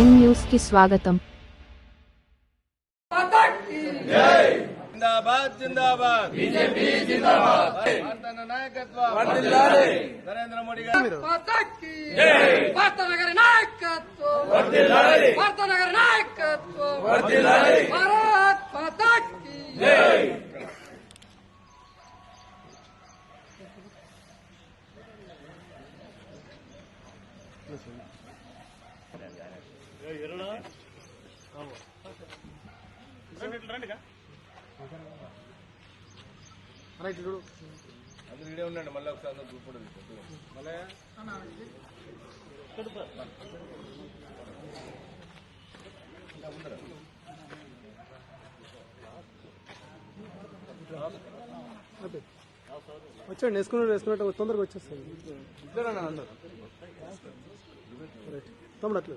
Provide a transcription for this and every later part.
Nine న్యూస్కి స్వాగతం. జిందాబాద్ జిందాబాద్. బీజేపీ జిందాబాద్. భారత నాయకత్వం. వర్ధిల్లాలి. నరేంద్ర మోడీ గారు. మాతాకి భారతనగర నాయకత్వం. భారతనగర నాయకత్వం. భారత్ మాతాకి అందరూ ఇడే ఉండండి మళ్ళీ ఒకసారి అందరూ తీసుకో. మళ్ళీ వచ్చండి వేసుకున్నట్టు వేసుకున్నట్టు తొందరగా వచ్చేస్తుంది ఇద్దరన్నా అందరూ. రైట్ తమ్ముడు అట్లా.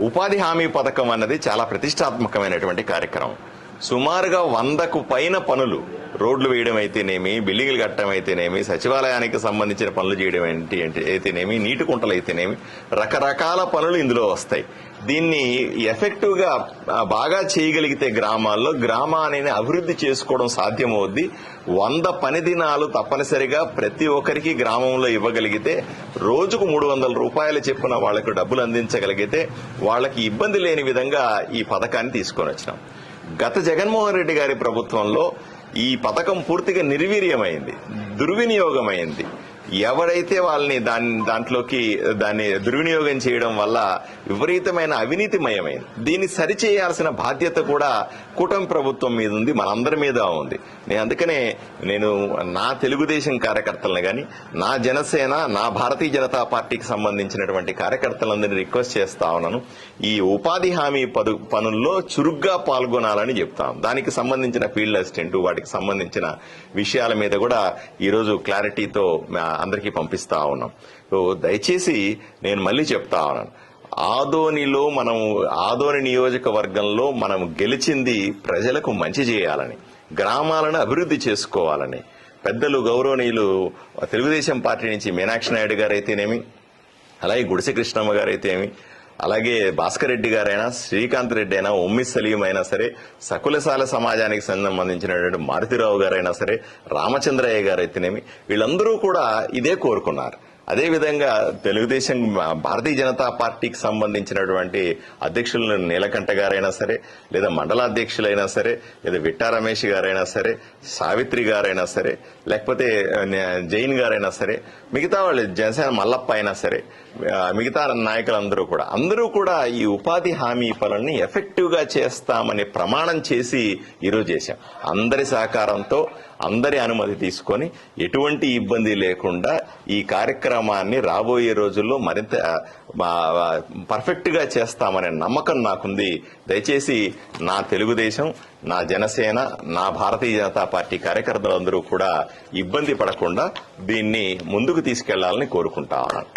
ఉపాధి హామీ పథకం అన్నది చాలా ప్రతిష్టాత్మకమైనటువంటి కార్యక్రమం. సుమారుగా వందకు పైన పనులు రోడ్లు వేయడం అయితేనేమి బిల్డింగ్లు కట్టడం అయితేనేమి సచివాలయానికి సంబంధించిన పనులు చేయడం ఏంటి అయితేనేమి నీటి కుంటలు అయితేనేమి రకరకాల పనులు ఇందులో వస్తాయి. దీన్ని ఎఫెక్టివ్గా బాగా చేయగలిగితే గ్రామాల్లో గ్రామాన్ని అభివృద్ధి చేసుకోవడం సాధ్యమవుద్ది. వంద పని దినాలు తప్పనిసరిగా ప్రతి ఒక్కరికి గ్రామంలో ఇవ్వగలిగితే రోజుకు మూడు వందల రూపాయలు చెప్పిన వాళ్ళకు డబ్బులు అందించగలిగితే వాళ్ళకి ఇబ్బంది లేని విధంగా ఈ పథకాన్ని తీసుకొని వచ్చినాం. గత జగన్మోహన్ రెడ్డి గారి ప్రభుత్వంలో ఈ పథకం పూర్తిగా నిర్వీర్యమైంది దుర్వినియోగమైంది. ఎవరైతే వాళ్ళని దాని దాంట్లోకి దాన్ని దుర్వినియోగం చేయడం వల్ల విపరీతమైన అవినీతిమయమైంది. దీన్ని సరిచేయాల్సిన బాధ్యత కూడా కూటమి ప్రభుత్వం మీద ఉంది మనందరి మీద ఉంది. నేను అందుకనే నేను నా తెలుగుదేశం కార్యకర్తలను కానీ నా జనసేన నా భారతీయ జనతా పార్టీకి సంబంధించినటువంటి కార్యకర్తలందరినీ రిక్వెస్ట్ చేస్తా ఉన్నాను. ఈ ఉపాధి హామీ పదు పనుల్లో చురుగ్గా పాల్గొనాలని చెప్తాం దానికి సంబంధించిన ఫీల్డ్ అసిస్టెంట్ వాటికి సంబంధించిన విషయాల మీద కూడా ఈరోజు క్లారిటీతో అందరికీ పంపిస్తా ఉన్నాం. సో దయచేసి నేను మళ్ళీ చెప్తా ఉన్నాను. ఆదోనిలో మనం ఆదోని నియోజకవర్గంలో మనం గెలిచింది ప్రజలకు మంచి చేయాలని గ్రామాలను అభివృద్ధి చేసుకోవాలని పెద్దలు గౌరవనీయులు తెలుగుదేశం పార్టీ నుంచి మీనాక్షి నాయుడు గారు అయితేనేమి అలాగే గుడిసె కృష్ణమ్మ గారు అలాగే భాస్కర్ రెడ్డి గారైనా శ్రీకాంత్ రెడ్డి అయినా ఉమ్మి సలీం అయినా సరే సకులశాల సమాజానికి సంబంధించినటువంటి మారుతిరావు గారైనా సరే రామచంద్రయ్య గారు అయితేనేమి వీళ్ళందరూ కూడా ఇదే కోరుకున్నారు. అదేవిధంగా తెలుగుదేశం భారతీయ జనతా పార్టీకి సంబంధించినటువంటి అధ్యక్షులు నీలకంఠ గారైనా సరే లేదా మండలాధ్యక్షులైనా సరే లేదా విట్టా రమేష్ గారైనా సరే సావిత్రి గారైనా సరే లేకపోతే జైన్ గారైనా సరే మిగతా వాళ్ళు జనసేన మల్లప్ప అయినా సరే మిగతా నాయకులందరూ కూడా. అందరూ కూడా ఈ ఉపాధి హామీ పనుల్ని ఎఫెక్టివ్గా చేస్తామని ప్రమాణం చేసి ఈరోజు చేశాం. అందరి సహకారంతో అందరి అనుమతి తీసుకొని ఎటువంటి ఇబ్బంది లేకుండా ఈ కార్యక్రమాన్ని రాబోయే రోజుల్లో మరింత పర్ఫెక్ట్గా చేస్తామనే నమ్మకం నాకుంది. దయచేసి నా తెలుగుదేశం నా జనసేన నా భారతీయ జనతా పార్టీ కార్యకర్తలందరూ కూడా ఇబ్బంది పడకుండా దీన్ని ముందుకు తీసుకెళ్ళాలని కోరుకుంటా ఉన్నాను.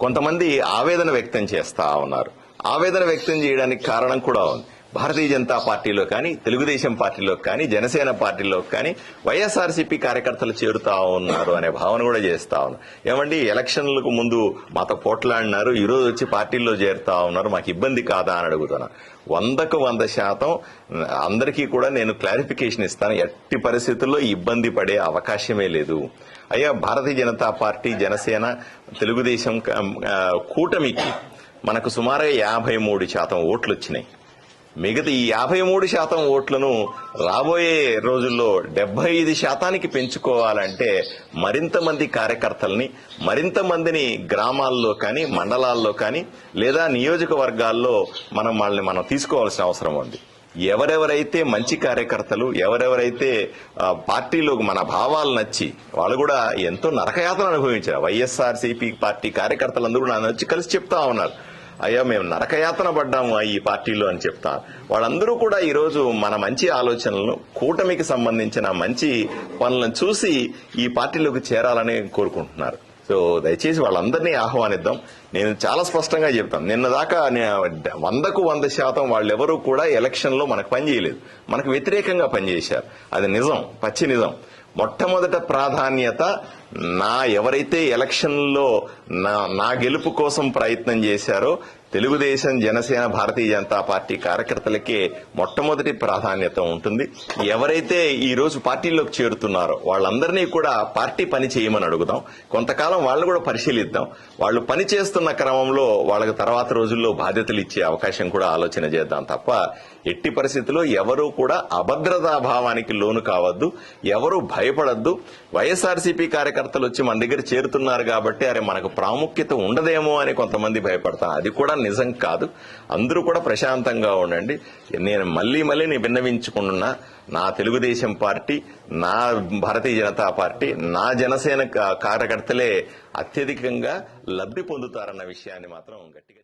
కొంతమంది ఆవేదన వ్యక్తం చేస్తా ఉన్నారు. ఆవేదన వ్యక్తం చేయడానికి కారణం కూడా ఉంది. భారతీయ జనతా పార్టీలో కానీ తెలుగుదేశం పార్టీలో కానీ జనసేన పార్టీలో కానీ వైఎస్ఆర్సీపీ కార్యకర్తలు చేరుతా ఉన్నారు అనే భావన కూడా చేస్తా ఉన్నారు ఏమండి ఎలక్షన్లకు ముందు మాతో పోట్లాడినారు ఈరోజు వచ్చి పార్టీల్లో చేరుతా ఉన్నారు మాకు ఇబ్బంది కాదా అని అడుగుతున్నాను వందకు వంద శాతం అందరికీ కూడా నేను క్లారిఫికేషన్ ఇస్తాను ఎట్టి పరిస్థితుల్లో ఇబ్బంది పడే అవకాశమే లేదు. అయ్యా భారతీయ జనతా పార్టీ జనసేన తెలుగుదేశం కూటమికి మనకు సుమారుగా యాభై మూడు శాతం ఓట్లు వచ్చినాయి మిగతా ఈ యాభై మూడు శాతం ఓట్లను రాబోయే రోజుల్లో డెబ్బై ఐదు శాతానికి పెంచుకోవాలంటే మరింత మంది కార్యకర్తల్ని మరింత మందిని గ్రామాల్లో కానీ మండలాల్లో కానీ లేదా నియోజకవర్గాల్లో మనం వాళ్ళని మనం తీసుకోవాల్సిన అవసరం ఉంది. ఎవరెవరైతే మంచి కార్యకర్తలు ఎవరెవరైతే పార్టీలో మన భావాలు నచ్చి వాళ్ళు కూడా ఎంతో నరకయాతను అనుభవించారు. వైఎస్ఆర్సీపీ పార్టీ కార్యకర్తలందరూ కూడా నన్ను వచ్చి కలిసి చెప్తా ఉన్నారు. అయ్యా మేము నరకయాతన పడ్డాము ఈ పార్టీలో అని చెప్తా. వాళ్ళందరూ కూడా ఈ రోజు మన మంచి ఆలోచనలను కూటమికి సంబంధించిన మంచి పనులను చూసి ఈ పార్టీలోకి చేరాలని కోరుకుంటున్నారు. సో దయచేసి వాళ్ళందరినీ ఆహ్వానిద్దాం. నేను చాలా స్పష్టంగా చెప్తాను. నిన్న దాకా వందకు వంద శాతం వాళ్ళెవరూ కూడా ఎలక్షన్లో మనకు పనిచేయలేదు. మనకు వ్యతిరేకంగా పనిచేశారు. అది నిజం పచ్చి నిజం. మొట్టమొదట ప్రాధాన్యత నా ఎవరైతే ఎలక్షన్లో నా నా గెలుపు కోసం ప్రయత్నం చేశారో తెలుగుదేశం జనసేన భారతీయ జనతా పార్టీ కార్యకర్తలకే మొట్టమొదటి ప్రాధాన్యత ఉంటుంది. ఎవరైతే ఈ రోజు పార్టీలోకి చేరుతున్నారో వాళ్ళందరినీ కూడా పార్టీ పని చేయమని అడుగుదాం. కొంతకాలం వాళ్ళు కూడా పరిశీలిద్దాం. వాళ్ళు పని చేస్తున్న క్రమంలో వాళ్ళకి తర్వాత రోజుల్లో బాధ్యతలు ఇచ్చే అవకాశం కూడా ఆలోచన చేద్దాం తప్ప ఎట్టి పరిస్థితుల్లో ఎవరూ కూడా అభద్రతా భావానికి లోను కావద్దు. ఎవరు భయపడద్దు. వైఎస్ఆర్సీపీ కార్యకర్తలు వచ్చి మన దగ్గర చేరుతున్నారు కాబట్టి అరే మనకు ప్రాముఖ్యత ఉండదేమో అని కొంతమంది భయపడతారు. అది కూడా నిజం కాదు. అందరూ కూడా ప్రశాంతంగా ఉండండి. నేను మళ్ళీ మళ్ళీ నేను విన్నవించుకున్నా నా తెలుగుదేశం పార్టీ నా భారతీయ జనతా పార్టీ నా జనసేన కా- కార్యకర్తలే అత్యధికంగా లబ్ధి పొందుతారన్న విషయాన్ని మాత్రం గట్టిగా